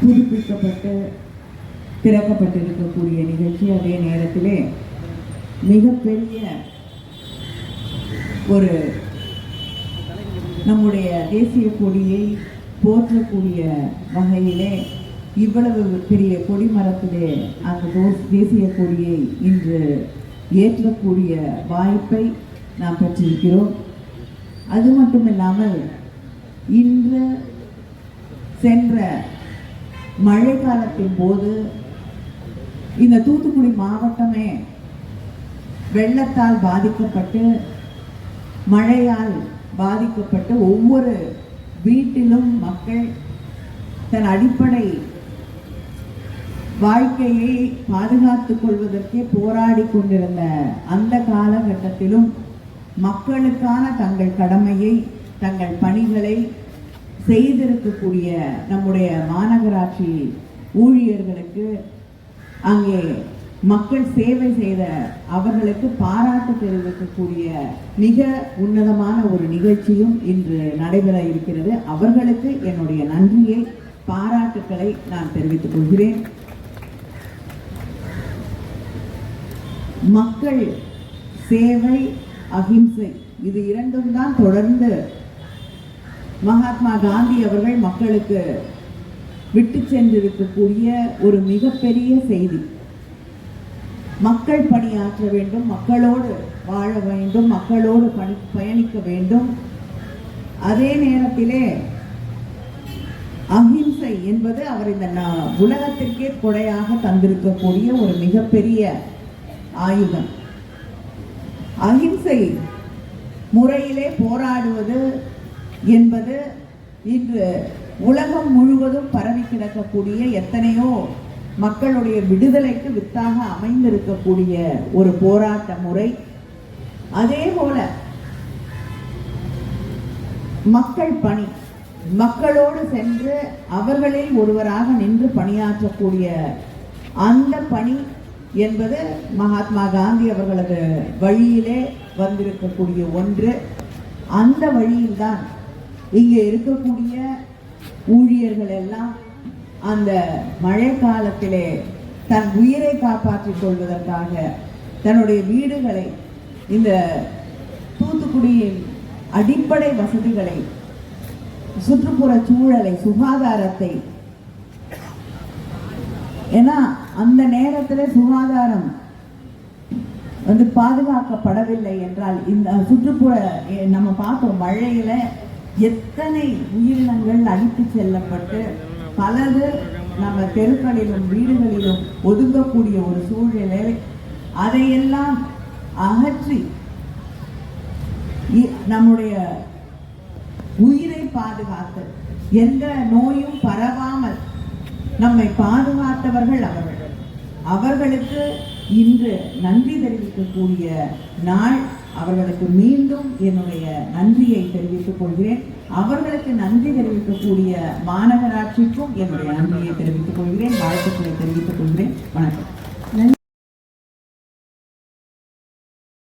புதுப்பிக்கப்பட்டு திறக்கப்பட்டிருக்கக்கூடிய நிகழ்ச்சி அதே நேரத்திலே மிகப்பெரிய ஒரு நம்முடைய தேசிய கொடியை போற்றக்கூடிய வகையிலே இவ்வளவு பெரிய கொடிமரத்திலே அந்த தேசிய கொடியை இன்று ஏற்றக்கூடிய வாய்ப்பை நாம் பெற்றிருக்கிறோம். அது மட்டுமில்லாமல் இன்று சென்ற மழை காலத்தின் போது இந்த தூத்துக்குடி மாவட்டமே வெள்ளத்தால் பாதிக்கப்பட்டு மழையால் பாதிக்கப்பட்டு ஒவ்வொரு வீட்டிலும் மக்கள் தன் அடிப்படை வாழ்க்கையை பாதுகாத்துக் கொள்வதற்கே போராடி கொண்டிருந்த அந்த காலகட்டத்திலும் மக்களுக்கான தங்கள் கடமையை தங்கள் பணிகளை செய்திருக்கக்கூடிய நம்முடைய மாநகராட்சி ஊழியர்களுக்கு அங்கே மக்கள் சேவை செய்த அவர்களுக்கு பாராட்டு தெரிவிக்கக்கூடிய மிக உன்னதமான ஒரு நிகழ்ச்சியும் இன்று நடைபெற இருக்கிறது. அவர்களுக்கு என்னுடைய நன்றியை பாராட்டுக்களை நான் தெரிவித்துக் கொள்கிறேன். மக்கள் சேவை அகிம்சை இது இரண்டும் தான் தொடர்ந்து மகாத்மா காந்தி அவர்கள் மக்களுக்கு விட்டு சென்றிருக்கக்கூடிய ஒரு மிகப்பெரிய செய்தி. மக்கள் பணியாற்ற வேண்டும் மக்களோடு வாழ வேண்டும் மக்களோடு பணி பயணிக்க வேண்டும். அதே நேரத்திலே அஹிம்சை என்பது அவர் இந்த உலகத்திற்கே கொடையாக தந்திருக்கக்கூடிய ஒரு மிகப்பெரிய ஆயுதம். அஹிம்சை முறையிலே போராடுவது என்பது இன்று உலகம் முழுவதும் பரவி கிடக்கக்கூடிய எத்தனையோ மக்களுடைய விடுதலைக்கு வித்தாக அமைந்திருக்கக்கூடிய ஒரு போராட்ட முறை. அதே போல மக்கள் பணி மக்களோடு சென்று அவர்களில் ஒருவராக நின்று பணியாற்றக்கூடிய அந்த பணி என்பது மகாத்மா காந்தி அவர்களது வழியிலே வந்திருக்கக்கூடிய ஒன்று. அந்த வழியில்தான் இங்கே இருக்கக்கூடிய ஊழியர்கள் எல்லாம் அந்த மழை காலத்திலே தன் உயிரை காப்பாற்றிக் கொள்வதற்காக தன்னுடைய வீடுகளை இந்த தூத்துக்குடியின் அடிப்படை வசதிகளை சுற்றுப்புற சூழலை சுகாதாரத்தை. ஏன்னா அந்த நேரத்தில் சுகாதாரம் வந்து பாதுகாக்கப்படவில்லை என்றால் இந்த சுற்றுப்புற நம்ம பார்த்தோம் மழையில எத்தனை உயிரினங்கள் அழித்து செல்லப்பட்டு பலது நம்ம தெருக்களிலும் வீடுகளிலும் ஒதுங்கக்கூடிய ஒரு சூழ்நிலை அதையெல்லாம் அகற்றி இ- நம்முடைய உயிரை பாதுகாத்து எந்த நோயும் பரவாமல் நம்மை பாதுகாத்தவர்கள் அவர்கள். அவர்களுக்கு இன்று நன்றி தெரிவிக்கக்கூடிய நாள் அவர்களுக்கு மீண்டும் என்னுடைய நன்றியை தெரிவித்துக் கொள்கிறேன். அவர்களுக்கு நன்றி தெரிவிக்கக்கூடிய மாநகராட்சிக்கும் என்னுடைய நன்றியை தெரிவித்துக் கொள்கிறேன். வாழ்த்துக்களை தெரிவித்துக் கொள்கிறேன். வணக்கம்.